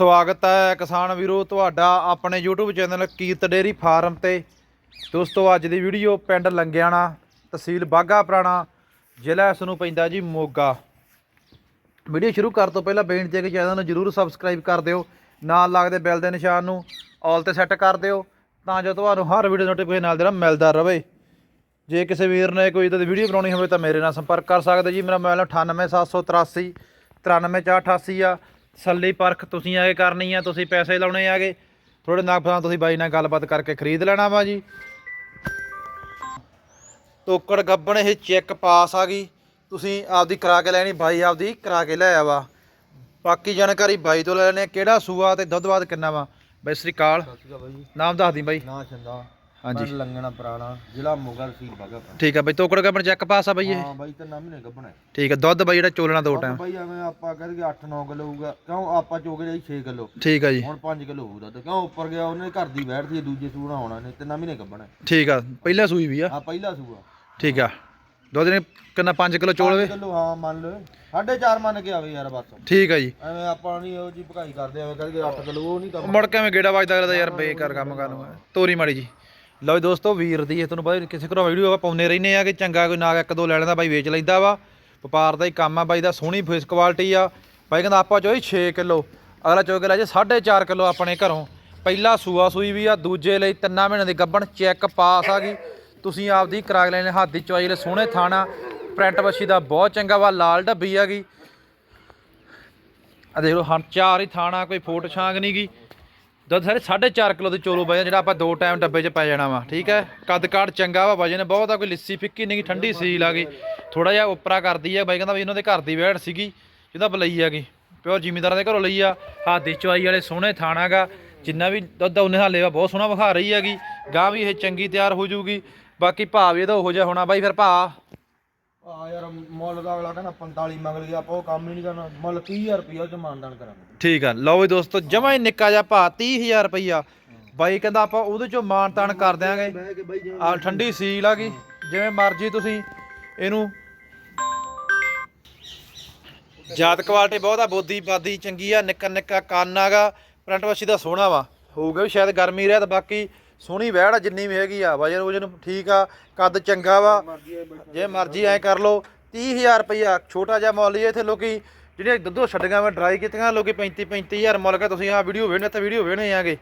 ਸਵਾਗਤ ਹੈ ਕਿਸਾਨ ਵੀਰੋ, ਤੁਹਾਡਾ ਆਪਣੇ YouTube channel Kirat dairy farm ਤੇ। ਦੋਸਤੋ, ਅੱਜ ਦੀ ਵੀਡੀਓ ਪਿੰਡ ਲੰਗਿਆਣਾ, ਤਹਿਸੀਲ ਬਾਗਾ ਪੁਰਾਣਾ, ਜ਼ਿਲ੍ਹਾ ਇਸ ਨੂੰ ਪੈਂਦਾ ਜੀ ਮੋਗਾ। ਵੀਡੀਓ ਸ਼ੁਰੂ ਕਰਨ ਤੋਂ ਪਹਿਲਾਂ ਬੇਨਤੀ ਹੈ ਕਿ ਚੈਨਲ ਨੂੰ ਜਰੂਰ ਸਬਸਕ੍ਰਾਈਬ ਕਰ ਦਿਓ, ਨਾਲ ਲੱਗਦੇ ਬੈਲ ਦੇ ਨਿਸ਼ਾਨ ਨੂੰ ਆਲ ਤੇ ਸੈੱਟ ਕਰ ਦਿਓ, ਤਾਂ ਜੋ ਤੁਹਾਨੂੰ ਹਰ ਵੀਡੀਓ ਨੋਟੀਫਿਕੇਸ਼ਨ ਨਾਲ ਜਿਹੜਾ ਮਿਲਦਾ ਰਹੇ ਜੇ ਕਿਸੇ ਵੀਰ ਨੇ ਕੋਈ ਇਦਾਂ ਦੀ ਵੀਡੀਓ ਬਣਾਉਣੀ ਹੋਵੇ ਤਾਂ ਮੇਰੇ ਨਾਲ ਸੰਪਰਕ ਕਰ ਸਕਦੇ ਜੀ। ਮੇਰਾ ਮੋਬਾਈਲ 98783 93488 ਆ। ਸੱਲੀ ਪਰਖ ਤੁਸੀਂ ਆ ਕੇ ਕਰਨੀ ਆ ਤੁਸੀਂ ਪੈਸੇ ਲਾਉਣੇ ਆਗੇ। ਥੋੜੇ ਨਾ ਪਸੰਦ ਤੁਸੀਂ ਬਾਈ ਨਾਲ ਗੱਲਬਾਤ ਕਰਕੇ ਖਰੀਦ ਲੈਣਾ ਵਾ ਜੀ। ਤੋਕੜ ਗੱਬਣ ਇਹ ਚੈੱਕ ਪਾਸ ਆ ਗਈ। ਤੁਸੀਂ ਆਪਦੀ ਕਰਾ ਕੇ ਲੈਣੀ ਬਾਈ ਆਪਦੀ ਕਰਾ ਕੇ ਲੈ ਆਵਾ। ਬਾਕੀ ਜਾਣਕਾਰੀ ਬਾਈ ਤੋਂ ਲੈ ਲੈਣੇ ਕਿਹੜਾ ਸੂਆ ਤੇ ਦੁੱਧ ਬਾਦ ਕਿੰਨਾ ਵਾ? ਬਾਈ ਸ੍ਰੀ ਅਕਾਲ। ਸਤਿ ਸ਼੍ਰੀ ਅਕਾਲ ਬਾਈ ਨਾਮ ਦੱਸ ਦੀ ਬਾਈ। ਨਾ ਛੰਦਾ। ਹਾਂਜੀ। ਪਿੰਡ ਲੰਗਣਾ ਪੁਰਾਣਾ ਜ਼ਿਲ੍ਹਾ ਮੋਗਾ ਤਹਿਸੀਲ ਬਾਗਾ ਠੀਕ ਆ ਬਾਈ ਤੋਕੜ ਗੱਬਣ ਚੈੱਕ ਪਾਸ ਆ ਬਾਈ ਇਹ? ਹਾਂ ਬਾਈ ਤੇ ਨਾ ਮਹੀਨੇ ਗੱਭਣਾ। ਹੈ ਠੀਕ ਆ ਦੁੱਧ ਬਾਈ ਜਿਹੜਾ ਚੋਲਣਾ ਦੋ ਟਾਈਮ। ਬਾਈ ਐਵੇਂ ਆਪਾਂ ਕਹਿੰਦੇ 8-9 ਕਿਲੋ ਹੋਊਗਾ। ਕਿਉਂ ਆਪਾਂ ਚੋਗੇ ਜਾਈ 6 ਕਿਲੋ। ਠੀਕ ਆ ਜੀ। ਹੁਣ 5 ਕਿਲੋ ਹੋਊ ਦੁੱਧ। ਕਿਉਂ ਉੱਪਰ ਗਿਆ ਉਹਨੇ ਘਰ ਦੀ ਬੈਠਦੀ ਹੈ ਦੂਜੇ ਸੂਣਾ ਆਉਣਾ ਨੇ ਤੇ ਨਾ ਮਹੀਨੇ ਗੱਭਣਾ। ਠੀਕ ਆ ਪਹਿਲਾ ਸੂਈ ਵੀ ਆ। ਆ ਪਹਿਲਾ ਸੂਆ। ਠੀਕ ਆ। ਦੁੱਧ ਨੇ ਕਿੰਨਾ 5 ਕਿਲੋ ਚੋਲਵੇ ਕਿਲੋ ਹਾਂ ਮੰਨ ਲਓ। ਸਾਢੇ ਚਾਰ ਮੰਨ ਕੇ ਆਵੇ ਯਾਰ ਬਸ। ਠੀਕ ਆ ਜੀ। ਐਵੇਂ ਆਪਾਂ ਨਹੀਂ ਉਹ ਜੀ ਭਕਾਈ ਕਰਦੇ ਐਵੇਂ ਕਰਕੇ 8 ਕਿਲੋ ਉਹ ਨਹੀਂ ਕੰਮ ਮੁੜ ਕੇ ਐਵੇਂ ਗੇੜਾ ਵੱਜਦਾ ਕਰਦਾ ਯਾਰ ਬੇਕਾਰ ਕੰਮ ਕਰਨ ਨੂੰ। ਤੋਰੀ ਮਾੜੀ ਜੀ। ਲਓ ਜੀ ਦੋਸਤੋ, ਵੀਰ ਦੀ ਇਹ ਤੁਹਾਨੂੰ ਪਤਾ ਕਿਸੇ ਘਰੋਂ ਵੀਡੀਓ ਆਪਾਂ ਪਾਉਂਦੇ ਰਹਿੰਦੇ ਆ ਕਿ ਚੰਗਾ ਕੋਈ ਨਾਗ ਇੱਕ ਦੋ ਲੈ ਲੈਂਦਾ, ਬਾਈ ਵੇਚ ਲੈਂਦਾ ਵਾ। ਵਪਾਰ ਦਾ ਹੀ ਕੰਮ ਆ, ਬਾਈ ਦਾ ਸੋਹਣੀ ਫੇਸ ਕੁਆਲਿਟੀ ਆ। ਬਾਈ ਕਹਿੰਦਾ ਆਪਾਂ ਚੋਈ 6 ਕਿਲੋ, ਅਗਲਾ ਚੋ ਕੇ ਲੈ ਜੇ 4.5 ਕਿਲੋ ਆਪਣੇ ਘਰੋਂ। ਪਹਿਲਾ ਸੂਆ ਸੂਈ ਵੀ ਆ, ਦੂਜੇ ਲਈ ਤਿੰਨਾਂ ਮਹੀਨਿਆਂ ਦੀ ਗੱਬਣ ਚੈੱਕ ਪਾਸ ਆ ਗਈ। ਤੁਸੀਂ ਆਪਦੀ ਕਰਾ ਕੇ ਲੈਣੇ, ਹੱਥ ਦੀ ਚਵਾਈ ਲੈ ਸੋਹਣੇ ਥਾਣਾ ਪ੍ਰਿੰਟ ਬੱਛੀ ਦਾ ਬਹੁਤ ਚੰਗਾ ਵਾ, ਲਾਲ ਡੱਬੀ ਆ ਗਈ। ਆ ਦੇਖ ਲਓ ਹਾਂ ਚਾਰ ਹੀ ਥਾਣਾ, ਕੋਈ ਫੋਟ ਛਾਂਗ ਨਹੀਂ ਗਈ। ਦੁੱਧ ਸਾਰੇ 4.5 ਕਿਲੋ ਦੇ ਚੋਲੋ ਬਾਈ ਜਿਹੜਾ ਆਪਾਂ ਦੋ ਟਾਈਮ ਡੱਬੇ 'ਚ ਪੈ ਜਾਣਾ ਵਾ, ਠੀਕ ਹੈ? ਕੱਦ ਕਾਠ ਚੰਗਾ ਵਾ ਵਜਨ, ਬਹੁਤ ਆ ਕੋਈ ਲਿੱਸੀ ਫਿੱਕੀ ਨਹੀਂ, ਠੰਡੀ ਸੀਲ ਆ ਗਈ। ਥੋੜਾ ਜਿਹਾ ਉਪਰਾ ਕਰਦੀ ਆ, ਬਾਈ ਕਹਿੰਦਾ ਵੀ ਇਹਨਾਂ ਦੇ ਘਰ ਦੀ ਵੈੜ ਸੀਗੀ, ਜਿਹਦਾ ਬਲਈ ਗਈ। ਪਿਓ ਜ਼ਿਮੀਂਦਾਰਾਂ ਦੇ ਘਰੋਂ ਲਈ ਆ। ਹੱਥ ਦੀ ਚਵਾਈ ਵਾਲੇ ਸੋਹਣੇ ਥਾਣਾਗਾ ਜਿੰਨਾ ਵੀ ਦੁੱਧ ਉਹਨੇ ਹਾਲੇ ਵਾ, ਬਹੁਤ ਸੋਹਣਾ ਵਿਖਾ ਰਹੀ ਹੈਗੀ। ਗਾਂ ਵੀ ਇਹ ਚੰਗੀ ਤਿਆਰ ਹੋ ਜਾਊਗੀ। ਬਾਕੀ ਭਾਅ ਵੀ ਇਹਦਾ ਉਹੋ ਜਿਹਾ ਹੋਣਾ, ਬਾਈ ਫਿਰ ਭਾਅ। ਆ ਯਾਰ ਮੁੱਲ ਦਾ ਅਗਲਾ ਕਹਿੰਦਾ 45 ਮੰਗ ਲਿਆ ਆਪਾਂ ਉਹ ਕੰਮ ਹੀ ਨਹੀਂ ਕਰਨਾ, ਮੁੱਲ 30000 ਰੁਪਏ ਉਹ ਕਰਾਂਗੇ। ਠੀਕ ਆ। ਲਓ ਵੀ ਦੋਸਤੋ, ਜਮਾ ਹੀ ਨਿੱਕਾ ਜਿਹਾ ਭਾਅ 30000 ਰੁਪਈਆ। ਬਾਈ ਕਹਿੰਦਾ ਆਪਾਂ ਉਹਦੇ ਚੋਂ ਮਾਨ ਤਾਨ ਕਰ ਦਿਆਂਗੇ। ਬਹਿ ਕੇ ਬਾਈ ਜਿਵੇਂ ਆ, ਠੰਡੀ ਸੀਲ ਆ ਗਈ। ਜਿਵੇਂ ਮਰਜ਼ੀ ਤੁਸੀਂ ਇਹਨੂੰ ਜਾਤ ਕੁਆਲਿਟੀ ਬਹੁਤ ਆ, ਬੋਦੀ ਬਾਦੀ ਚੰਗੀ ਆ, ਨਿੱਕਾ ਨਿੱਕਾ ਕੰਨ ਆਗਾ ਫਰੰਟ ਵਸ਼ੀ ਦਾ ਸੋਹਣਾ ਵਾ। ਹੋਊਗਾ ਵੀ ਸ਼ਾਇਦ ਗਰਮੀ ਰਿਹਾ ਤਾਂ ਬਾਕੀ ਸੋਹਣੀ ਵਹਿੜ ਆ, ਜਿੰਨੀ ਵੀ ਹੈਗੀ ਆ। ਵਜਨ ਵਜਨ ਠੀਕ ਆ, ਕੱਦ ਚੰਗਾ ਵਾ। ਜੇ ਮਰਜ਼ੀ ਐ ਕਰ ਲਓ 30000 ਰੁਪਈਆ, ਛੋਟਾ ਜਿਹਾ ਮੁੱਲ ਹੀ ਇੱਥੇ ਲੋਕੀ। ਜਿਹੜੀਆਂ ਦੁੱਧੋ ਛੱਡੀਆਂ ਮੈਂ ਡਰਾਈ ਕੀਤੀਆਂ, ਲੋਕੀ 35 35000 ਮੁੱਲ ਕਾ ਤੁਸੀਂ ਆ ਵੀਡੀਓ ਵੇਖਣੇ ਤਾਂ ਵੀਡੀਓ ਵੇਖਣੇ ਆਗੇ।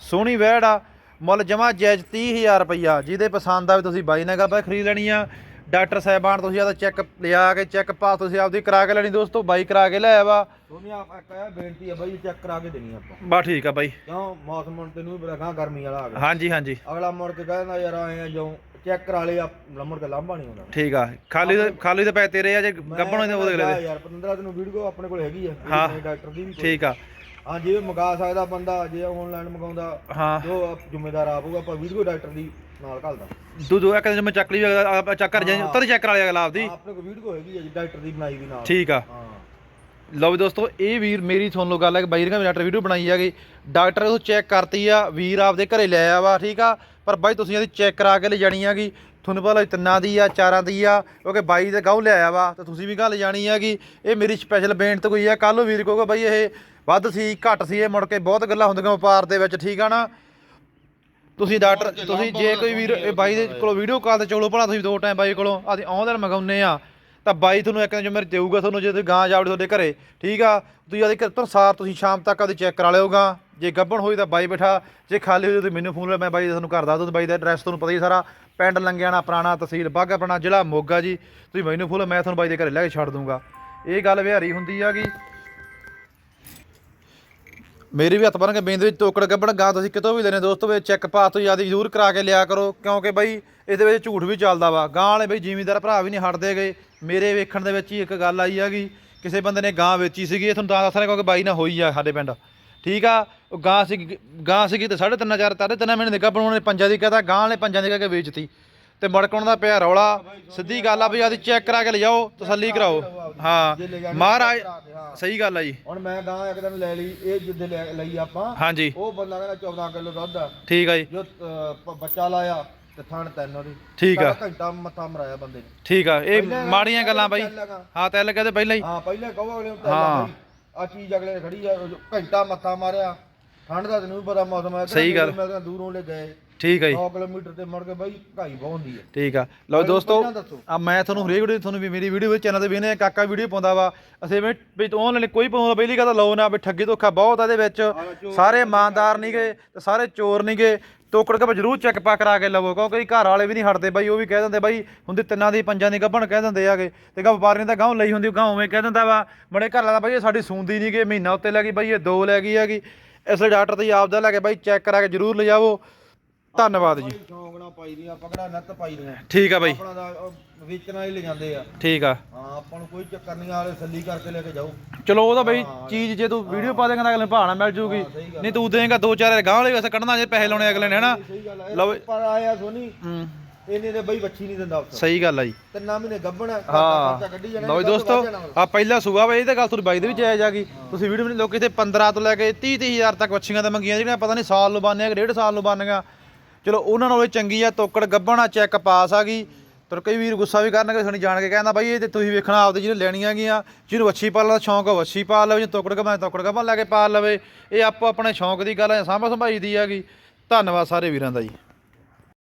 ਸੋਹਣੀ ਵਹਿੜ ਆ, ਮੁੱਲ ਜਮਾ ਜਾਇਜ਼ 30000 ਰੁਪਈਆ। ਜਿਹਦੇ ਪਸੰਦ ਆਵੇ ਤੁਸੀਂ ਬਾਈ ਨਾਲ ਗੱਲਬਾਤ ਖਰੀਦ ਲੈਣੀ ਆ। ਡਾਕਟਰ ਸਾਹਿਬਾਨ ਤੁਸੀਂ ਆਦਾ ਚੈੱਕ ਲਿਆ ਕੇ ਚੈੱਕ ਪਾਸ ਤੁਸੀਂ ਆਪਦੀ ਕਰਾ ਕੇ ਲੈਣੀ ਦੋਸਤੋ ਬਾਈ ਕਰਾ ਕੇ ਲੈ ਆਵਾ। ਸੋਨੀ ਆਪ ਇਹ ਬੇਨਤੀ ਹੈ ਬਾਈ ਚੈੱਕ ਕਰਾ ਕੇ ਦੇਣੀ ਆਪਾਂ। ਬਾ ਠੀਕ ਆ ਬਾਈ। ਕਿਉਂ? ਮੌਸਮ ਹੁਣ ਤੈਨੂੰ ਵੀ ਬੜਾ ਗਰਮੀ ਵਾਲਾ ਆ ਗਿਆ। ਹਾਂਜੀ ਹਾਂਜੀ। ਅਗਲਾ ਮੁੜ ਕੇ ਕਹਿੰਦਾ ਯਾਰ ਆਏ ਆ ਜੋ ਚੈੱਕ ਕਰਾ ਲਏ ਆ ਮੁੜ ਕੇ ਲਾਂਭਾ ਨਹੀਂ ਆਉਂਦਾ। ਠੀਕ ਆ ਖਾਲੀ ਖਾਲੀ ਦੇ ਪੈ ਤੇਰੇ ਆ ਜੇ ਗੱਬਣ ਹੋਏ ਤਾਂ ਉਹਦੇ ਲੈ ਅਗਲੇ ਦੇ। ਯਾਰ 15 ਦਿਨ ਵੀਡੀਓ ਆਪਣੇ ਕੋਲ ਹੈਗੀ ਆ ਡਾਕਟਰ ਦੀ ਵੀ। ਠੀਕ ਆ। ਹਾਂ ਜੇ ਮੰਗਾ ਸਕਦਾ ਬੰਦਾ ਜੇ ਆਨਲਾਈਨ ਮੰਗਾਉਂਦਾ ਹਾਂ। ਜੋ ਜ਼ਿੰਮੇਦਾਰ ਆਪ ਹੋਊਗਾ ਆਪਾਂ ਵੀਡੀਓ ਡਾਕਟਰ ਦੀ ਨਾਲ ਘੱਲਦਾ। ਦੂ ਦੂ ਇੱਕ ਦਿਨ ਮੈਂ ਚੱਕ ਲਈ ਚੈੱਕ ਕਰ ਜਾਂ ਉੱਤਰ ਚੈੱਕ ਕਰਾ ਲਿਆ ਅਗਲਾ ਆਪਦੀ। ਆਪਣੇ ਕੋਲ ਵੀਡੀਓ ਹੈਗੀ ਆ ਜੀ ਡਾਕਟਰ ਦੀ ਬਣਾਈ ਵੀ ਨਾਲ। ਠੀਕ ਆ। ਹਾਂ। ਲਓ ਵੀ ਦੋਸਤੋ ਇਹ ਵੀਰ ਮੇਰੀ ਸੁਣ ਲਓ ਗੱਲ ਹੈ ਕਿ ਬਾਈ ਨੇ ਡਾਕਟਰ ਵੀਡੀਓ ਬਣਾਈ ਹੈਗੀ ਡਾਕਟਰ ਉਹ ਚੈੱਕ ਕਰਤੀ ਆ ਵੀਰ ਆਪਦੇ ਘਰੇ ਲੈ ਆਇਆ ਵਾ ਠੀਕ ਆ? ਪਰ ਬਾਈ ਤੁਸੀਂ ਇਹਦੀ ਚੈੱਕ ਕਰਾ ਕੇ ਲੈ ਜਾਣੀ ਹੈਗੀ ਤੁਹਾਨੂੰ ਪਤਾ ਤਿੰਨਾਂ ਦੀ ਆ ਚਾਰਾਂ ਦੀ ਆ ਕਿਉਂਕਿ ਬਾਈ ਦੇ ਗਾਉ ਲਿਆਇਆ ਵਾ ਤੇ ਤੁਸੀਂ ਵੀ ਗੱਲ ਜਾਣੀ ਹੈਗੀ ਇਹ ਮੇਰੀ ਸਪੈਸ਼ਲ ਬੇਨਤ ਕੋਈ ਆ ਕੱਲ ਨੂੰ ਵੀਰ ਕਹੂਗਾ ਬਾਈ ਇਹ ਵੱਧ ਸੀ ਘੱਟ ਸੀ ਇਹ ਮੁੜ ਕੇ ਬਹੁਤ ਗੱਲਾਂ ਹੁੰਦੀਆਂ ਵਪਾਰ ਦੇ ਵਿੱਚ ਠੀਕ ਆ ਨਾ? ਤੁਸੀਂ ਡਾਕਟਰ ਤੁਸੀਂ ਜੇ ਕੋਈ ਵੀਰ ਇਹ ਬਾਈ ਦੇ ਕੋਲੋਂ ਵੀਡੀਓ ਕਾਲ ਤੇ ਚਲੋ ਭਲਾ ਤੁਸੀਂ ਦੋ ਟਾਈਮ ਬਾਈ ਕੋਲੋਂ ਆਦੀ ਆਉਂਦੇ ਮੰਗਾਉਨੇ ਆ ਤਾਂ ਬਾਈ ਤੁਹਾਨੂੰ ਇੱਕ ਦਿਨ ਜਿਵੇਂ ਦੇਊਗਾ ਤੁਹਾਨੂੰ ਜੇ ਤੁਸੀਂ ਗਾਂ ਜਾਵੜੇ ਤੁਹਾਡੇ ਘਰੇ ਠੀਕ ਆ? ਤੁਸੀਂ ਆਦੇ ਘਰ ਸਾਰ ਤੁਸੀਂ ਸ਼ਾਮ ਤੱਕ ਆਦੀ ਚੈੱਕ ਕਰਾ ਲਿਓਗਾ। ਜੇ ਗੱਭਣ ਹੋਈ ਤਾਂ ਬਾਈ ਬੈਠਾ ਜੇ ਖਾਲੀ ਹੋਈ ਤਾਂ ਮੈਨੂੰ ਫੋਨ ਲਾ ਮੈਂ ਬਾਈ ਤੁਹਾਨੂੰ ਘਰ ਦੱਸ ਦੂੰ ਬਾਈ ਦਾ ਐਡਰੈਸ ਤੁਹਾਨੂੰ ਪਤਾ ਹੀ ਸਾਰਾ। ਪਿੰਡ ਲੰਗਿਆਣਾ ਪੁਰਾਣਾ ਤਹਿਸੀਲ ਬਾਗਾ ਪੁਰਾਣਾ ਜ਼ਿਲ੍ਹਾ ਮੋਗਾ ਜੀ। ਤੁਸੀਂ ਮੈਨੂੰ ਫੋਨ ਮੈਂ ਤੁਹਾਨੂੰ ਬਾਈ ਦੇ ਘਰੇ ਲੈ ਕੇ ਛੱਡ ਦੂੰਗਾ ਇਹ ਗੱਲ ਵਿਹਾਰੀ ਹੁੰਦੀ ਆਗੀ ਮੇਰੀ ਵੀ ਹੱਥ ਬਣ ਕੇ ਬੇਨਤੀ ਵਿੱਚ ਤੋਕੜ ਗੱਬਣ ਗਾਂ ਤੁਸੀਂ ਕਿਤੋਂ ਵੀ ਲੈਣੇ ਦੋਸਤੋ, ਵੀ ਚੈੱਕ ਪਾਸ ਤੋਂ ਜ਼ਿਆਦਾ ਜ਼ਰੂਰ ਕਰਾ ਕੇ ਲਿਆ ਕਰੋ, ਕਿਉਂਕਿ ਬਈ ਇਹਦੇ ਵਿੱਚ ਝੂਠ ਵੀ ਚੱਲਦਾ ਵਾ। ਗਾਂ ਵਾਲੇ ਬਈ ਜ਼ਿਮੀਂਦਾਰ ਭਰਾ ਵੀ ਨਹੀਂ ਹਟਦੇ ਗਏ ਮੇਰੇ ਵੇਖਣ ਦੇ ਵਿੱਚ ਹੀ ਇੱਕ ਗੱਲ ਆਈ ਹੈਗੀ, ਕਿਸੇ ਬੰਦੇ ਨੇ ਗਾਂ ਵੇਚੀ ਸੀਗੀ, ਇਹ ਤੁਹਾਨੂੰ ਤਾਂ ਦੱਸ ਰਿਹਾ ਕਿਉਂਕਿ ਬਾਈ ਨਾਲ ਹੋਈ ਆ ਸਾਡੇ ਪਿੰਡ। ਠੀਕ ਆ, ਉਹ ਗਾਂ ਸੀ ਗਾਂ ਸੀਗੀ ਤੇ ਸਾਢੇ ਤਿੰਨ ਚਾਰ ਸਾਢੇ ਤਿੰਨ ਮਹੀਨੇ ਦੇ ਗੱਭਣ ਉਹਨੇ ਪੰਜਾਂ ਦੀ ਕਹਤਾ ਗਾਂ ਵਾਲੇ ਪੰਜਾਂ ਦੀ ਕਹਿ ਕੇ ਵੇਚਤੀ। ਤੇ ਮੜਕਣ ਦਾ ਪਿਆ ਰੌਲਾ। ਸਿੱਧੀ ਗੱਲ ਆ ਵੀ ਆਦੀ ਚੈੱਕ ਕਰਾ ਕੇ ਲਿਜਾਓ ਤਸੱਲੀ ਕਰਾਓ। ਹਾਂ ਮਹਾਰਾਜ ਸਹੀ ਗੱਲ ਆ ਜੀ। ਹੁਣ ਮੈਂ ਗਾਂ ਇੱਕ ਦਿਨ ਲੈ ਲਈ ਇਹ ਜਿੱਦੇ ਲਈ ਆਪਾਂ। ਹਾਂਜੀ। ਉਹ ਬੰਦਾ ਕਹਿੰਦਾ 14 ਕਿਲੋ ਦੁੱਧ। ਆ ਠੀਕ ਆ ਜੀ। ਜੋ ਬੱਚਾ ਲਾਇਆ ਤੇ ਥਣ ਤਿੰਨ ਉਹਦੀ। ਠੀਕ ਆ। ਘੰਟਾ ਮੱਥਾ ਮਰਾਇਆ ਬੰਦੇ ਨੇ। ਠੀਕ ਆ ਇਹ ਮਾੜੀਆਂ ਗੱਲਾਂ ਬਾਈ। ਹਾਂ ਤੈਲ ਕਹਦੇ ਪਹਿਲਾਂ ਹੀ। ਹਾਂ ਪਹਿਲੇ ਕਹੋ ਅਗਲੇ ਨੂੰ। ਪਹਿਲਾਂ ਆ ਚੀਜ਼ ਅਗਲੇ ਖੜੀ ਆ ਘੰਟਾ ਮੱਥਾ ਮਾਰਿਆ। ਠੰਡ ਦਾ ਤੈਨੂੰ ਵੀ ਪਤਾ ਮੌਸਮ ਹੈ ਸਹੀ ਗੱਲ। ਮੈਂ ਤਾਂ ਦੂਰੋਂ ਲੈ ਗਏ ਠੀਕ ਹੈ ਜੀ। 100 ਕਿਲੋਮੀਟਰ ਤੇ ਮੁੜ ਕੇ ਬਾਈ ਘਾਈ ਬਹੁਤ ਹੁੰਦੀ ਹੈ। ਠੀਕ ਆ। ਲਓ ਦੋਸਤੋ ਪਹਿਲਾਂ ਦੱਸੋ। ਆ ਮੈਂ ਤੁਹਾਨੂੰ ਹਰੇਕ ਵੀਡੀਓ ਤੁਹਾਨੂੰ ਵੀ ਮੇਰੀ ਵੀਡੀਓ ਵਿੱਚ ਚੈਨਲ ਤੇ ਵੀ ਕਾਕਾ ਵੀਡੀਓ ਪਾਉਂਦਾ ਵਾ। ਅਸੀਂ ਵੀ ਵੀ ਆਨਲਾਈਨ ਕੋਈ ਪਾਉਂਦਾ ਪਹਿਲੀ ਗੱਲ ਤਾਂ ਲਓ ਨਾ ਵੀ ਠੱਗੀ ਧੋਖਾ ਬਹੁਤ ਆ ਇਹਦੇ ਵਿੱਚ। ਸਾਰੇ ਇਮਾਨਦਾਰ ਨਹੀਂਗੇ ਤੇ ਸਾਰੇ ਚੋਰ ਨਹੀਂਗੇ ਟੋਕੜ ਕੇ ਜਰੂਰ ਚੈੱਕ ਪਾ ਕਰਾ ਕੇ ਲਵੋ ਕਿਉਂਕਿ ਘਰ ਵਾਲੇ ਵੀ ਨਹੀਂ ਹਟਦੇ ਬਾਈ ਉਹ ਵੀ ਕਹਿ ਦਿੰਦੇ ਬਾਈ ਹੁੰਦੀ ਤਿੰਨਾਂ ਦੀ ਪੰਜਾਂ ਦੀ ਗੱਭਣ ਕਹਿ ਦਿੰਦੇ ਆਗੇ। ਤੇ ਗਾ ਵਪਾਰੀ ਨੇ ਤਾਂ ਗਾਉਂ ਲਈ ਹੁੰਦੀ ਗਾਉਂ ਉਵੇਂ ਕਹਿ ਦਿੰਦਾ ਵਾ। ਬੜੇ ਘਰ ਵਾਲਾ ਬਾਈ ਇਹ ਸਾਡੀ ਸੂੰਦੀ ਨਹੀਂ ਗਈ ਮਹੀਨਾ ਉੱਤੇ ਲੈ ਗਈ ਬਾਈ ਇਹ ਦੋ ਲੈ ਗਈ ਹੈਗੀ। ਇਸ ਲਈ ਡਾਕਟਰ ਤੇ ਆਪਦਾ ਲੈ ਕੇ ਬਾਈ ਚੈੱਕ ਕਰਾ ਕੇ ਜਰੂਰ ਲਿਜਾਵੋ। ਧੰਨਵਾਦ ਜੀ। ਬਾਈ ਸ਼ੌਂਕ ਨਾਲ ਪਾਈ ਦੀਆਂ ਆਪਾਂ ਕਿਹੜਾ ਨੱਤ ਪਾਈ ਦੀਆਂ। ਠੀਕ ਆ ਬਾਈ। ਆਪਣਾ ਦਾ ਉਹ ਵੇਚਣ ਵਾਲੇ ਲੈ ਜਾਂਦੇ ਆ। ਠੀਕ ਆ। ਹਾਂ ਆਪਾਂ ਨੂੰ ਕੋਈ ਚੱਕਰ ਨਹੀਂ ਆਲੇ ਸੱਲੀ ਕਰਕੇ ਲੈ ਕੇ ਜਾਓ। ਚਲੋ ਉਹਦਾ ਬਈ ਚੀਜ਼ ਜੇ ਤੂੰ ਵੀਡੀਓ ਪਾ ਦੇਂਗਾ ਤਾਂ ਅਗਲੇ ਨੂੰ ਭਾਣਾ ਮਿਲ ਜੂਗੀ। ਸਹੀ ਗੱਲ ਨਹੀਂ ਤੂੰ ਦੇਂਗਾ ਦੋ ਚਾਰ ਗਾਂ ਵਾਲੇ ਵੈਸੇ ਕੱਢਣਾ ਜੇ ਪੈਸੇ ਲਾਉਣੇ ਅਗਲੇ ਨੇ ਹਨਾ? ਸਹੀ ਗੱਲ ਹੈ ਲਓ ਪਰ ਆਇਆ ਸੋਨੀ। ਹੂੰ। ਇਹਨੇ ਦੇ ਬਈ ਬੱਚੀ ਨਹੀਂ ਦਿੰਦਾ ਅਫਸਰ ਸਹੀ ਗੱਲ ਆ ਜੀ। ਤਿੰਨਾਂ ਮਹੀਨੇ ਗੱਭਣਾ ਹਾਂ। ਖਰਚਾ ਕੱਢੀ ਜਾਣਾ ਜੀ ਦੋਸਤੋ ਆ ਪਹਿਲਾ ਸੂਆ ਵਾ ਇਹ ਤਾਂ ਗੱਲ ਤੁਹਾਡੀ ਬਾਈ ਦੇ ਵੀ ਜਾਇਜ਼ ਆ ਗਈ। ਤੁਸੀਂ ਵੀਡੀਓ ਵਿੱਚ ਲੋਕ ਇੱਥੇ 15 ਤੋਂ ਲੈ ਕੇ 30 ਹਜ਼ਾਰ ਤੱਕ ਵੱਛੀਆਂ ਤਾਂ ਮੰਗੀਆਂ ਜਿਹੜੀਆਂ ਪਤਾ ਨਹੀਂ ਸਾਲ ਨੂੰ ਬਾਨਿਆ ਕਿ ਡੇਢ ਸਾਲ ਨੂੰ ਬਾਨੀਆਂ ਚਲੋ ਉਹਨਾਂ ਨਾਲੋਂ ਇਹ ਚੰਗੀ ਆ ਤੋਕੜ ਗੱਭਣਾ ਚੈੱਕ ਪਾਸ ਆ ਗਈ। ਪਰ ਕਈ ਵੀਰ ਗੁੱਸਾ ਵੀ ਕਰਨਗੇ ਸੁਣੀ ਜਾਣ ਕੇ ਕਹਿੰਦਾ ਬਾਈ ਇਹ ਤੇ ਤੁਸੀਂ ਵੇਖਣਾ ਆਪਦੇ ਜਿਹਨੇ ਲੈਣੀਆਂ ਗੀਆਂ ਜਿਹਨੂੰ ਵੱਛੀ ਪਾਲਣ ਦਾ ਸ਼ੌਂਕ ਆ ਉਹ ਵੱਛੀ ਪਾਲ ਲਵੇ ਜੇ ਤੋਕੜ ਗੱਭਣਾ ਤੋਕੜ ਗੱਭਣਾ ਲੈ ਕੇ ਪਾਲ ਲਵੇ। ਇਹ ਆਪੋ ਆਪਣੇ ਸ਼ੌਂਕ ਦੀ ਗੱਲ ਹੈ ਸਾਂਭ ਸੰਭਾਈ ਦੀ ਹੈਗੀ ਧੰਨਵਾਦ ਸਾਰੇ ਵੀਰਾਂ ਦਾ ਜੀ।